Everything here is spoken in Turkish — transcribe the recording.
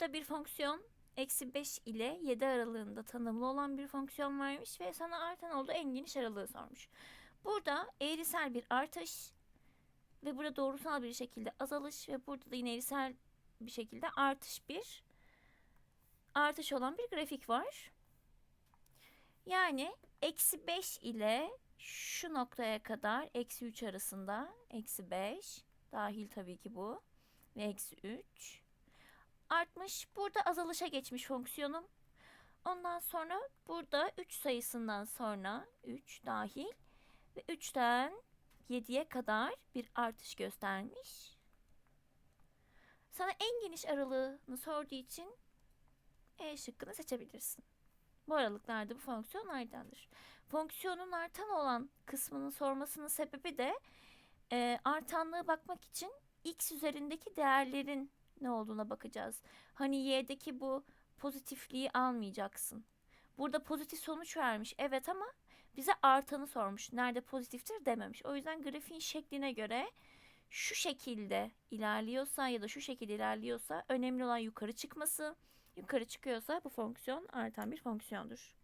burada bir fonksiyon eksi 5 ile 7 aralığında tanımlı olan bir fonksiyon vermiş ve sana artan olduğu en geniş aralığı sormuş. Burada eğrisel bir artış ve burada doğrusal bir şekilde azalış ve burada da yine eğrisel bir şekilde artış bir artış olan bir grafik var. Yani eksi 5 ile şu noktaya kadar eksi 3 arasında eksi 5 dahil tabii ki bu ve eksi 3 artmış. Burada azalışa geçmiş fonksiyonum. Ondan sonra burada 3 sayısından sonra 3 dahil ve 3'ten 7'ye kadar bir artış göstermiş. Sana en geniş aralığını sorduğu için E şıkkını seçebilirsin. Bu aralıklarda bu fonksiyon artandır. Fonksiyonun artan olan kısmının sormasının sebebi de e, artanlığı bakmak için x üzerindeki değerlerin ne olduğuna bakacağız. Hani y'deki bu pozitifliği almayacaksın. Burada pozitif sonuç vermiş evet ama bize artanı sormuş. Nerede pozitiftir dememiş. O yüzden grafiğin şekline göre şu şekilde ilerliyorsa ya da şu şekilde ilerliyorsa önemli olan yukarı çıkması. Yukarı çıkıyorsa bu fonksiyon artan bir fonksiyondur.